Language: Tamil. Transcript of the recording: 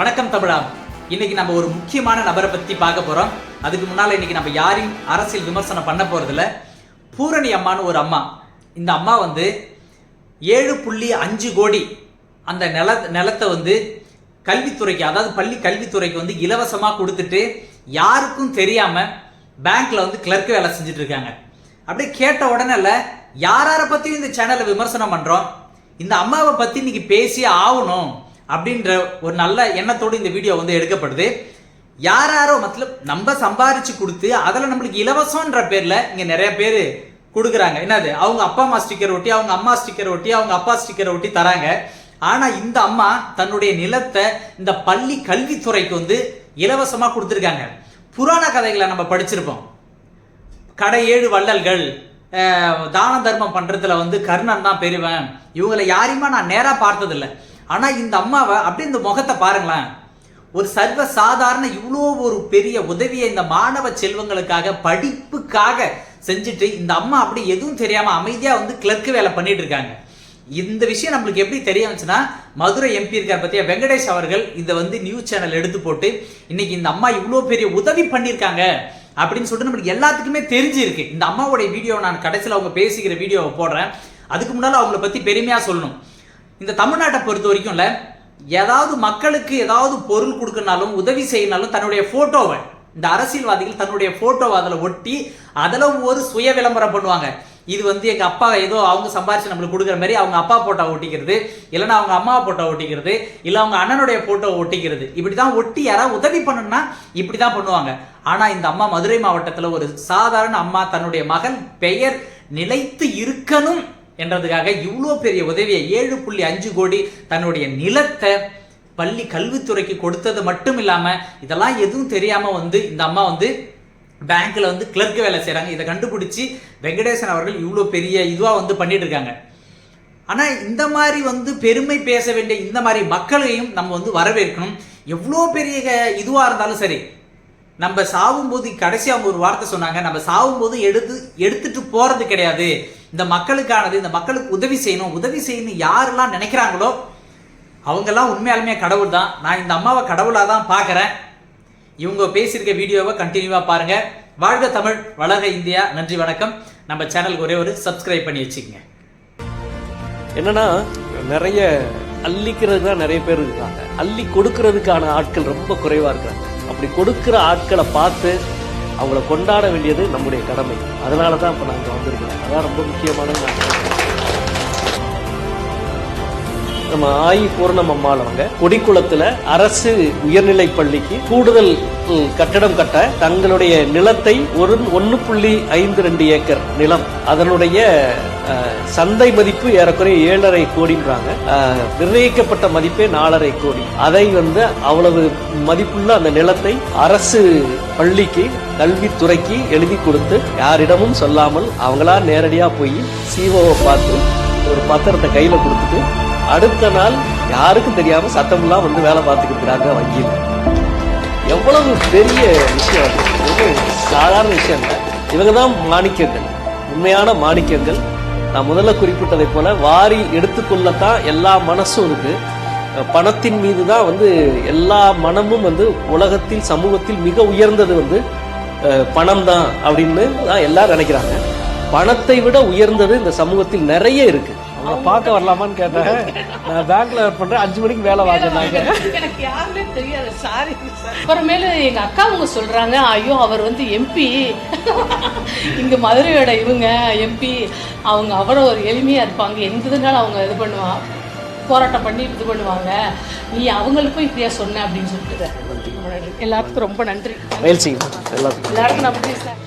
வணக்கம் தமிழா. இன்னைக்கு நம்ம ஒரு முக்கியமான நபரை பத்தி பார்க்க போறோம். அதுக்கு முன்னால இன்னைக்கு நம்ம யாரையும் அரசியல் விமர்சனம் பண்ண போறதில்ல. பூரணி அம்மான்னு ஒரு அம்மா. இந்த அம்மா வந்து ஏழு புள்ளி அஞ்சு கோடி அந்த நில நிலத்தை வந்து கல்வித்துறைக்கு அதாவது பள்ளி கல்வித்துறைக்கு வந்து இலவசமாக கொடுத்துட்டு யாருக்கும் தெரியாம பேங்க்ல வந்து கிளர்க் வேலை செஞ்சுட்டு இருக்காங்க. அப்படியே கேட்ட உடனே இல்லை யாரை பத்தியும் இந்த சேனலை விமர்சனம் பண்றோம்? இந்த அம்மாவை பத்தி இன்னைக்கு பேசி ஆகணும். அப்படின்ற ஒரு நல்ல எண்ணத்தோடு இந்த வீடியோ வந்து எடுக்கப்படுது. யார் யாரோ மத்தலப் நம்ம சம்பாரிச்சு கொடுத்து அதில் நம்மளுக்கு இலவசம்ன்ற பேரில் இங்கே நிறைய பேர் கொடுக்குறாங்க. என்னது? அவங்க அப்பா அம்மா ஸ்டிக்கர் ஒட்டி அவங்க அம்மா ஸ்டிக்கர் ஒட்டி அவங்க அப்பா ஸ்டிக்கர் ஒட்டி தராங்க. ஆனால் இந்த அம்மா தன்னுடைய நிலத்தை இந்த பள்ளி கல்வித்துறைக்கு வந்து இலவசமாக கொடுத்துருக்காங்க. புராண கதைகளை நம்ம படிச்சிருப்போம். கடை ஏழு வள்ளல்கள் தான தர்மம் பண்ணுறதுல வந்து கர்ணன் தான் பெறுவேன் இவங்களை யாரையுமா நான் நேராக பார்த்ததில்ல. ஆனால் இந்த அம்மாவை அப்படியே இந்த முகத்தை பாருங்களேன். ஒரு சர்வ சாதாரண இவ்வளோ ஒரு பெரிய உதவியை இந்த மாணவ செல்வங்களுக்காக படிப்புக்காக செஞ்சுட்டு இந்த அம்மா அப்படி எதுவும் தெரியாமல் அமைதியாக வந்து கிளர்க்கு வேலை பண்ணிட்டு இருக்காங்க. இந்த விஷயம் நம்மளுக்கு எப்படி தெரிய வந்துச்சுன்னா மதுரை எம்பி இருக்கார் பற்றியா வெங்கடேஷ் அவர்கள் இதை வந்து நியூஸ் சேனல் எடுத்து போட்டு இன்னைக்கு இந்த அம்மா இவ்வளோ பெரிய உதவி பண்ணியிருக்காங்க அப்படின்னு சொல்லிட்டு நம்மளுக்கு எல்லாத்துக்குமே தெரிஞ்சிருக்கு. இந்த அம்மாவுடைய வீடியோ நான் கடைசியில் அவங்க பேசிக்கிற வீடியோவை போடுறேன். அதுக்கு முன்னால் அவங்கள பற்றி பெருமையாக சொல்லணும். இந்த தமிழ்நாட்டை பொறுத்த வரைக்கும்ல ஏதாவது மக்களுக்கு ஏதாவது பொருள் கொடுக்கனாலும் உதவி செய்யனாலும் தன்னுடைய போட்டோவை இந்த அரசியல்வாதிகள் தன்னுடைய போட்டோவை அதில் ஒட்டி அதில் ஒரு சுய விளம்பரம் பண்ணுவாங்க. இது வந்து எங்கள் அப்பா ஏதோ அவங்க சம்பாரிச்சு நம்மளுக்கு கொடுக்குற மாதிரி அவங்க அப்பா போட்டோ ஒட்டிக்கிறது இல்லைன்னா அவங்க அம்மா போட்டோ ஒட்டிக்கிறது இல்லை அவங்க அண்ணனுடைய போட்டோ ஒட்டிக்கிறது. இப்படி தான் ஒட்டி யாராவது உதவி பண்ணணும்னா இப்படி தான் பண்ணுவாங்க. ஆனால் இந்த அம்மா மதுரை மாவட்டத்தில் ஒரு சாதாரண அம்மா தன்னுடைய மகன் பெயர் நிலைத்து இருக்கணும். என்றதுக்காக இவ்வளோ பெரிய உதவியை ஏழு புள்ளி அஞ்சு கோடி தன்னுடைய நிலத்தை பள்ளி கல்வித்துறைக்கு கொடுத்தது மட்டும் இல்லாமல் இதெல்லாம் எதுவும் தெரியாமல் வந்து இந்த அம்மா வந்து பேங்க்கில் வந்து கிளர்க் வேலை செய்கிறாங்க இதை கண்டுபிடிச்சி வெங்கடேசன் அவர்கள் இவ்வளோ பெரிய இதுவாக வந்து பண்ணிட்டு இருக்காங்க. ஆனால் இந்த மாதிரி வந்து பெருமை பேச வேண்டிய இந்த மாதிரி மக்களையும் நம்ம வந்து வரவேற்கணும். எவ்வளோ பெரிய இதுவாக இருந்தாலும் சரி நம்ம சாகும்போது கடைசி அவங்க ஒரு வார்த்தை சொன்னாங்க நம்ம சாகும்போது எடுத்து எடுத்துட்டு போறது கிடையாது. இந்த மக்களுக்கானது இந்த மக்களுக்கு உதவி செய்யணும். உதவி செய்யணும் யாரெல்லாம் நினைக்கிறாங்களோ அவங்கெல்லாம் உண்மையாலுமே கடவுள் தான். நான் இந்த அம்மாவை கடவுளாக தான் பார்க்குறேன். இவங்க பேசியிருக்க வீடியோவை கண்டினியூவாக பாருங்க. வாழ்க தமிழ் வளர்க இந்தியா. நன்றி வணக்கம். நம்ம சேனலுக்கு ஒரே ஒரு சப்ஸ்கிரைப் பண்ணி வச்சுக்கோங்க. என்னன்னா நிறைய அள்ளிக்கிறது தான் நிறைய பேர் இருக்காங்க. அள்ளி கொடுக்கறதுக்கான ஆட்கள் ரொம்ப குறைவாக இருக்காங்க அப்படி கொடுக்கிற ஆட்களை பார்த்து அவங்கள கொண்டாட வேண்டியது நம்முடைய கடமை. அதனால தான் இப்போ நாங்கள் வந்திருக்கிறோம் அதான் ரொம்ப முக்கியமான நம்ம ஆயி பூர்ணம் அம்மாள் அவங்க. கொடிக்குளத்தில் அரசு உயர்நிலைப் பள்ளிக்கு கூடுதல் கட்டடம் கட்ட தங்களுடைய நிலத்தை ஒரு ஒன்னு புள்ளி ஐந்து ரெண்டு ஏக்கர் நிலம். அதனுடைய சந்தை மதிப்பு ஏறக்குறைய ஏழரை கோடின்றாங்க. நிர்ணயிக்கப்பட்ட மதிப்பே நாலரை கோடி. அதை வந்து அவ்வளவு மதிப்புள்ள அந்த நிலத்தை அரசு பள்ளிக்கு கல்வித்துறைக்கு எழுதி கொடுத்து யாரிடமும் சொல்லாமல் அவங்களா நேரடியா போய் சிஓவை பார்த்து ஒரு பத்திரத்தை கையில கொடுத்துட்டு அடுத்த நாள் யாருக்கும் தெரியாம சத்தம்லாம் வந்து வேலை பார்த்துக்கிட்டு இருக்கிறாங்க வங்கியில் எவ்வளவு பெரிய விஷயம் அது? ஒரு சாதாரண விஷயம் இல்லை. இவங்க தான் மாணிக்கங்கள். உண்மையான மாணிக்கங்கள். நான் முதல்ல குறிப்பிட்டதை போல வாரி எடுத்துக்கொள்ளத்தான் எல்லா மனசும் இருக்கு. பணத்தின் மீது தான் வந்து எல்லா மனமும் வந்து உலகத்தில் சமூகத்தில் மிக உயர்ந்தது வந்து பணம் தான் அப்படின்னு தான் எல்லாரும் நினைக்கிறாங்க. பணத்தை விட உயர்ந்தது இந்த சமூகத்தில் நிறைய இருக்கு. அவங்க பார்க்க வரலாமான்னு கேட்டேன். நான் பேங்க்ல ஒர்க் பண்றேன். அஞ்சு மணிக்கு வேலை வாங்கினாங்க எனக்கு யாருமே தெரியாது. சாரி அப்புறமேலு எங்க அக்கா அவங்க சொல்றாங்க ஐயோ அவர் வந்து எம்பி இங்க மதுரையோட இவங்க எம்பி அவங்க அவ்வளோ ஒரு எளிமையா இருப்பாங்க. எந்த இதுனாலும் அவங்க இது பண்ணுவாங்க போராட்டம் பண்ணி இது பண்ணுவாங்க? நீ அவங்களுக்கும் இப்படியா சொன்ன? அப்படின்னு சொல்லிட்டு. எல்லாத்துக்கும் ரொம்ப நன்றி. எல்லாத்துக்கும். எல்லாருக்கும் நன்றி சார்